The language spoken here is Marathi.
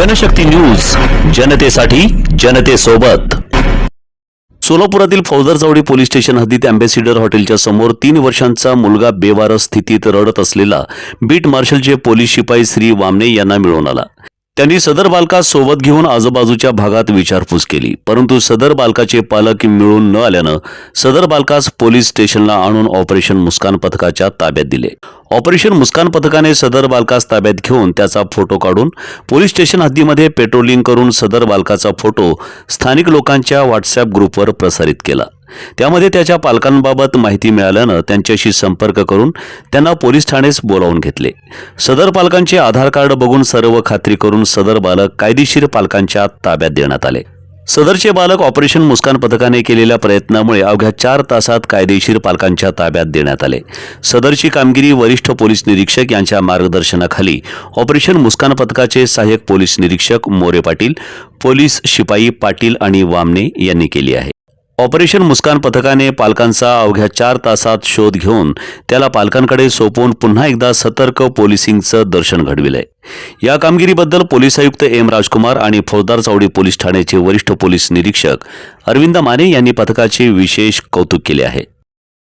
जनशक्ती न्यूज जनतेसाठी जनतेसोबत. सोलापुरातील फौजदार चौडी पोलीस स्टेशन हद्दीत अँबेसिडर हॉटेलच्या समोर तीन वर्षांचा मुलगा बेवारस स्थितीत रडत असलेला बीट मार्शलचे पोलीस शिपाई श्री वामने यांना मिळून आला. त्यांनी सदर बालकास सोबत घेऊन आजूबाजूच्या भागात विचारपूस केली. परंतु सदर बालकाचे पालक मिळून न आल्यानं सदर बालकास पोलीस स्टेशनला आणून ऑपरेशन मुस्कान पथकाच्या ताब्यात दिले. ऑपरेशन मुस्कान पथकाने सदर बालकास ताब्यात घेऊन त्याचा फोटो काढून पोलीस स्टेशन हद्दीमध्ये पेट्रोलिंग करून सदर बालकाचा फोटो स्थानिक लोकांच्या व्हॉट्सअप ग्रुपवर प्रसारित केला. त्यामध्ये त्याच्या पालकांबाबत माहिती मिळाल्यानं त्यांच्याशी संपर्क करून त्यांना पोलीस ठाणेस बोलावून घेतले. सदर पालकांचे आधार कार्ड बघून सर्व खात्री करून सदर बालक कायदेशीर पालकांच्या ताब्यात देण्यात आले. सदरचे बालक ऑपरेशन मुस्कान पथकाने केलेल्या प्रयत्नामुळे अवघ्या चार तासात कायदेशीर पालकांच्या ताब्यात देण्यात आले. सदरची कामगिरी वरिष्ठ पोलीस निरीक्षक यांच्या मार्गदर्शनाखाली ऑपरेशन मुस्कान पथकाचे सहाय्यक पोलीस निरीक्षक मोरे पाटील पोलीस शिपाई पाटील आणि वामने यांनी केली आहे. ऑपरेशन मुस्कान पथकाने पालकांचा अवघ्या चार तासात शोध घेऊन त्याला पालकांकडे सोपवून पुन्हा एकदा सतर्क पोलिसिंगचं दर्शन घडविलंय. या कामगिरीबद्दल पोलीस आयुक्त एम राजकुमार आणि फौजदार चावडी पोलीस ठाण्याचे वरिष्ठ पोलीस निरीक्षक अरविंद माने यांनी पथकाचे विशेष कौतुक केले आहे.